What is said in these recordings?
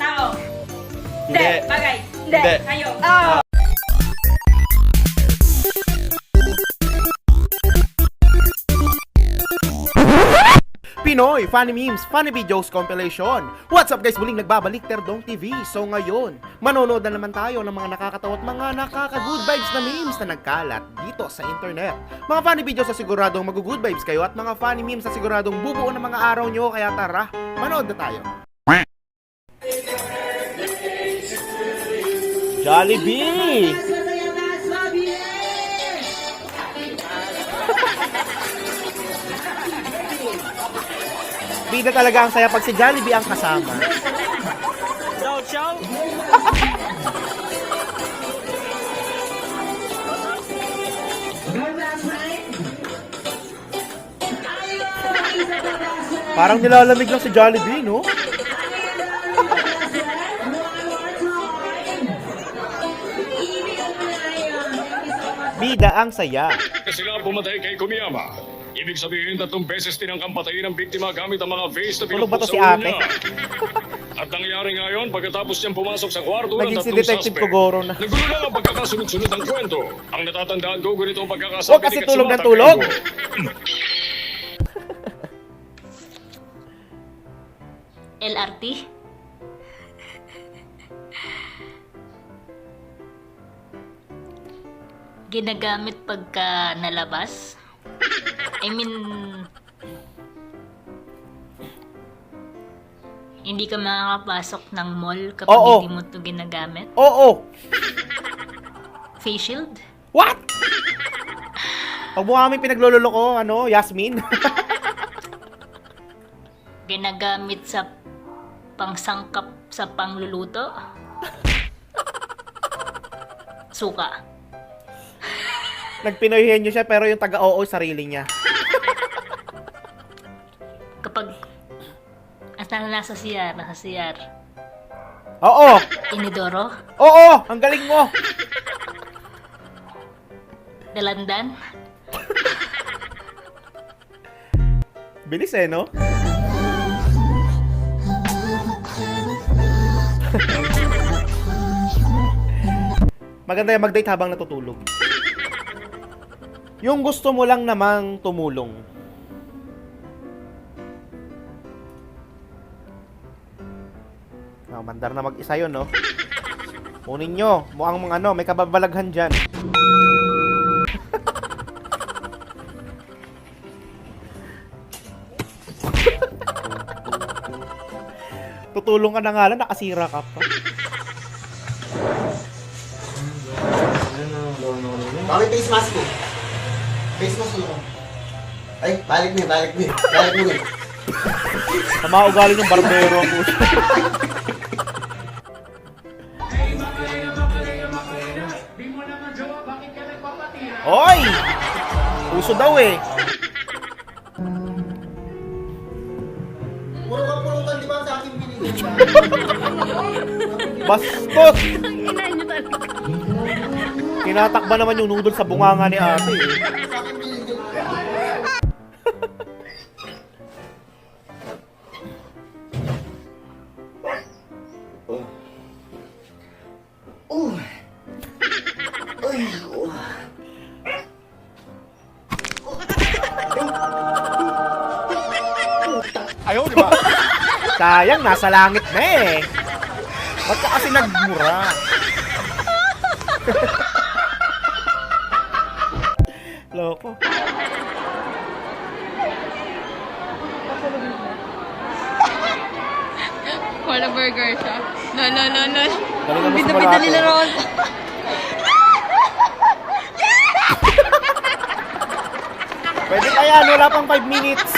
Tao. Hindi. Bagay. Hindi. Hayop. Ah. Pinoy Funny Memes, Funny Videos Compilation. What's up guys? Muling nagbabalik Terdong TV. So ngayon, manonood na naman tayo ng mga nakakatawa at mga nakaka-good vibes na memes na nagkalat dito sa internet. Mga funny videos na siguradong mag-good vibes kayo at mga funny memes na siguradong bubuo ng mga araw nyo. Kaya tara, manood na tayo. Jollibee! Bida talaga ang saya pag si Jollibee ang kasama. Chow chow. Parang nilalamig lang si Jollibee, no? Bida ang saya. Kasi nga pumatay kay Kumiyama. Ibig sabihin, tatlong beses tinangkang patayin ng biktima gamit ang mga face na Tulog ba to pinupot sa si ulo ate? niya. At nangyari ngayon, pagkatapos niyang pumasok sa kwarto ng Naging si tatlong Detective suspect. Kogoro na. Nagulo lang ang pagkakasunod-sunod ng kwento. Ang natatandaan ko, ganito ang pagkakasabi Huwag kasi ni tulog ng Katsumata tulog. Keigo. LRT. Ginagamit pagka nalabas. I mean, hindi ka makakapasok ng mall kapag Oo. hindi mo ito ginagamit. Oo! Face shield? What? Pag mo kami pinaglulolo ko, ano, Yasmin? Ginagamit sa pangsangkap sa pangluluto. Suka. Nagpinoyhen niyo siya pero yung taga-oo sarili niya. Kapag at na nasa CR, nasa CR. Oo! Inidoro, Oo! Ang galing mo! dalandan, Bilis eh, no? Maganda yung mag-date habang natutulog. Yung gusto mo lang namang tumulong. Oh, mandar na mag-isa yun, no? Kunin nyo. Mukhang mga ano, may kababalaghan dyan. Tutulong ka na nga lang, nakasira ka pa. Bakit face mask mo? Face mask mo. Ay, balik mo, balik mo. Balik mo. Sa mga ugali ng barbero ang puso. Oy! Puso daw eh. Puro ka pulutan, di ba sa akin binigay? Bastos! Tinatakba naman yung noodle sa bunganga ni ate eh. Oh. Ay, oh. Sayang, nasa langit na eh. Ba't ka kasi nagmura? burger siya. No, no, no, no. Bida-bida nila Ron. Pwede kaya, wala pang 5 minutes.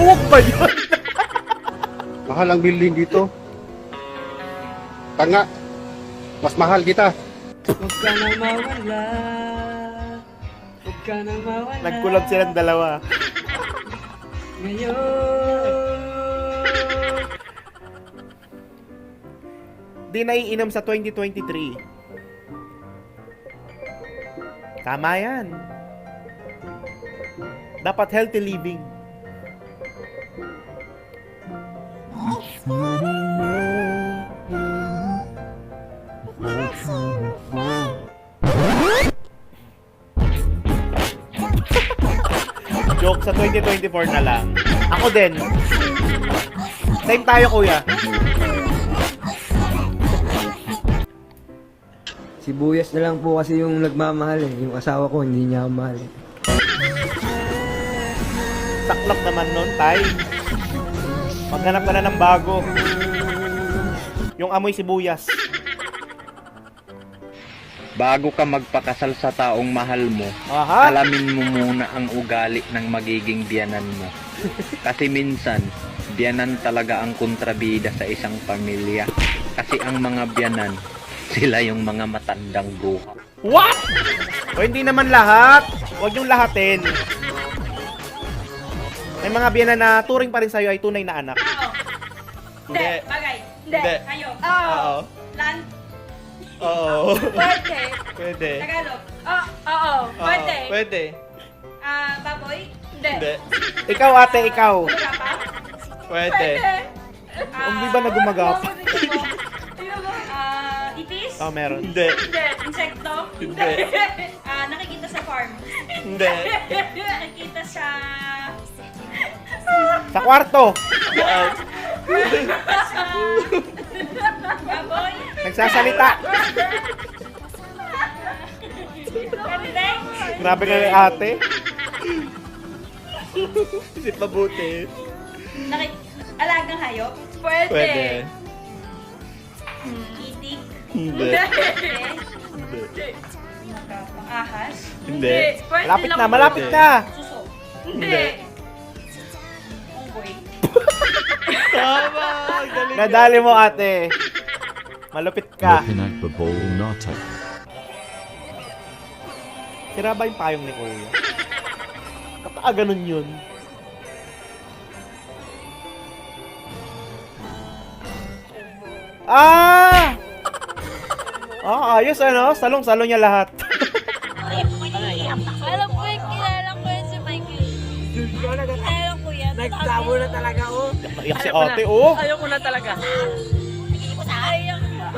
Huwag ba yun? Mahal ang building dito. Tanga. Mas mahal kita. Huwag ka na mawala. Huwag ka na mawala. Nagkulab silang dalawa. Ngayon. Di naiinom sa 2023. Tama yan. Dapat healthy living. Sa 2024 na lang. Ako din. Same tayo, kuya. Sibuyas na lang po kasi yung nagmamahal eh. Yung asawa ko, hindi niya ako mahal eh. Saklap naman nun, tay. Maghanap ka na ng bago. Yung amoy sibuyas. Bago ka magpakasal sa taong mahal mo, Aha! alamin mo muna ang ugali ng magiging biyanan mo. Kasi minsan, biyanan talaga ang kontrabida sa isang pamilya. Kasi ang mga biyanan, sila yung mga matandang bruha. What? O hindi naman lahat. Huwag yung lahatin. May mga biyanan na turing pa rin sa'yo ay tunay na anak. Hindi. Bagay. Hindi. Hindi. Kayo. Oo. Land. Oo. Pwede. Pwede. Tagalog. Oh, oo. Pwede. Oo, Pwede. Ah, baboy? Hindi. Hindi. Ikaw ate, ikaw. Wala pa? Pwede. Ah, Hindi ba na gumagap? Sino ba? Ah, ipis? Oh, meron. Hindi. Hindi. Insekto? Hindi. Ah, nakikita sa farm. Hindi. nakikita sa... Sa kwarto. Baboy? Nagsasalita. Grabe ka kay ate. Isip mabuti. Naki... Alagang hayop? Pwede. Pwede. Itik? Hindi. Hindi. Ahas? Hindi. Pwede Malapit na, malapit na. Suso? Hindi. Unggoy? Nadali mo ate. Malupit ka. Sira ba yung payong ni Kuya? Kapag ganun yun. Ah! Ah, ayos ano? Salong-salo niya lahat. Alam ko yung kilala ko yun si Michael. Alam ko yan. Nagtabo na talaga ako. Naiyak si ate, oh. Ayaw ko na talaga.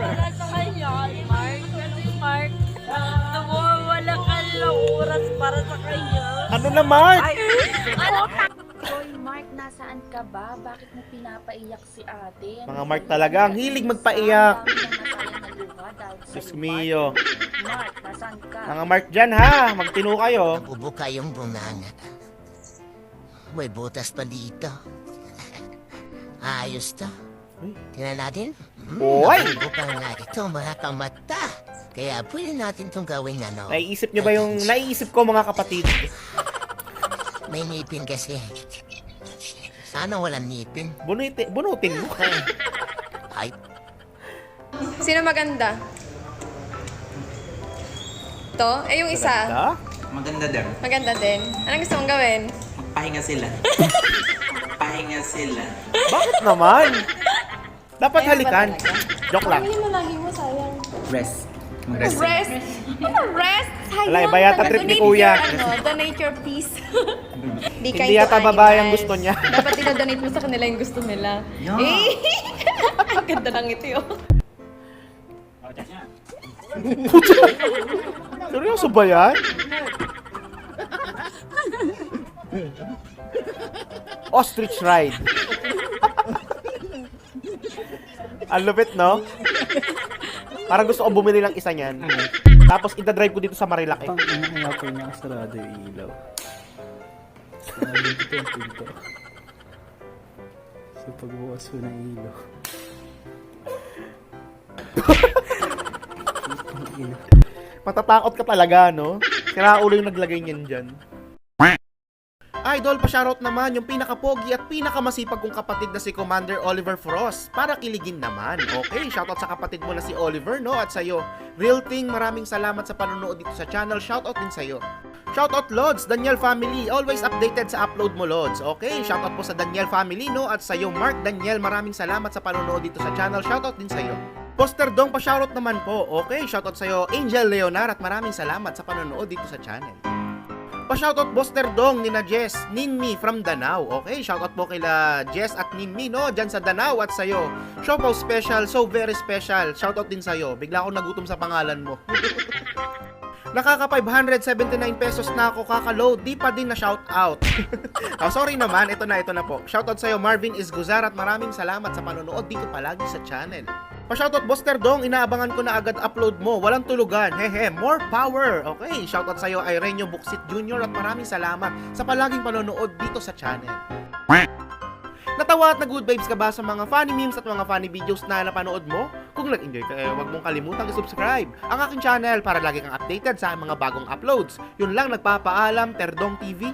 Para sa kanya, Mark. Ano yung Mark? Nawawala ka ng oras para sa kanya. Ano na, Mark? Ano? Hoy, Mark, nasaan ka ba? Bakit mo pinapaiyak si ate? Ano Mga Mark talaga, ang hilig magpaiyak. Mark. mio. Mark, nasaan ka? Mga Mark dyan, ha? Magtino kayo. Bubuka yung bunganga. May butas pa dito. Ayos to. Tingnan natin. Nga ito mga kamata. Kaya pwede natin itong gawin ano. Naiisip nyo ba yung... Naiisip ko, mga kapatid. May ngipin kasi. Sana walang ngipin. Bunutin, bunutin mo. Ay, Sino maganda? To? Eh, yung isa. Ganda? Maganda din. Maganda din. Anong gusto mong gawin? Pahinga sila. Pahinga sila. Bakit naman? Dapat halikan. Joke lang. lalaki mo, sayang. Rest. Mag-rest. Rest? Ano rest? Sayang. Wala, iba yata trip ni Kuya. Ano, donate your peace. Hindi to yata babae ang gusto niya. Dapat dinadonate mo sa kanila yung gusto nila. Yeah. Eh! Ang ganda ng ito yun. Seryoso ba yan? Ostrich ride. Ang lupit, no? Parang gusto ko bumili ng isa niyan. Tapos ida-drive ko dito sa Marilaki. Pang ina kaya po nakasarado yung ilaw. Sarado dito ang pinto. So pagbukas ko ng ilaw. Ang ina. Matatakot ka talaga, no? Sira ulo yung naglagay niyan dyan. Idol, pa-shoutout naman yung pinaka-pogi at pinakamasipag kong kapatid na si Commander Oliver Frost para kiligin naman. Okay, shoutout sa kapatid mo na si Oliver, no? At sa'yo, Real Thing, maraming salamat sa panonood dito sa channel. Shoutout din sa'yo. Shoutout Lods, Daniel Family, always updated sa upload mo Lods. Okay, shoutout po sa Daniel Family, no? At sa'yo, Mark Daniel, maraming salamat sa panonood dito sa channel. Shoutout din sa'yo. Poster Dong, pa-shoutout naman po. Okay, shoutout sa'yo, Angel Leonar, at maraming salamat sa panonood dito sa channel. Pa-shoutout Poster Dong ni na Jess, Ninmi from Danau. Okay, shoutout po kila Jess at Ninmi, no? Diyan sa Danau at sa'yo. Shoutout special, so very special. Shoutout din sa'yo. Bigla ako nagutom sa pangalan mo. Nakaka 579 pesos na ako kakaload, di pa din na shoutout. oh, sorry naman, ito na, ito na po. Shoutout sa'yo Marvin Isguzar at maraming salamat sa panonood dito palagi sa channel. Pa-shoutout Boster Dong, inaabangan ko na agad upload mo. Walang tulugan. Hehe, more power. Okay, shoutout sa'yo Irenio Buksit Jr. at maraming salamat sa palaging panonood dito sa channel. Natawa at nag-good vibes ka ba sa mga funny memes at mga funny videos na napanood mo? Kung nag-enjoy ka, eh, huwag mong kalimutang i-subscribe ang aking channel para lagi kang updated sa mga bagong uploads. Yun lang, nagpapaalam, Terdong TV.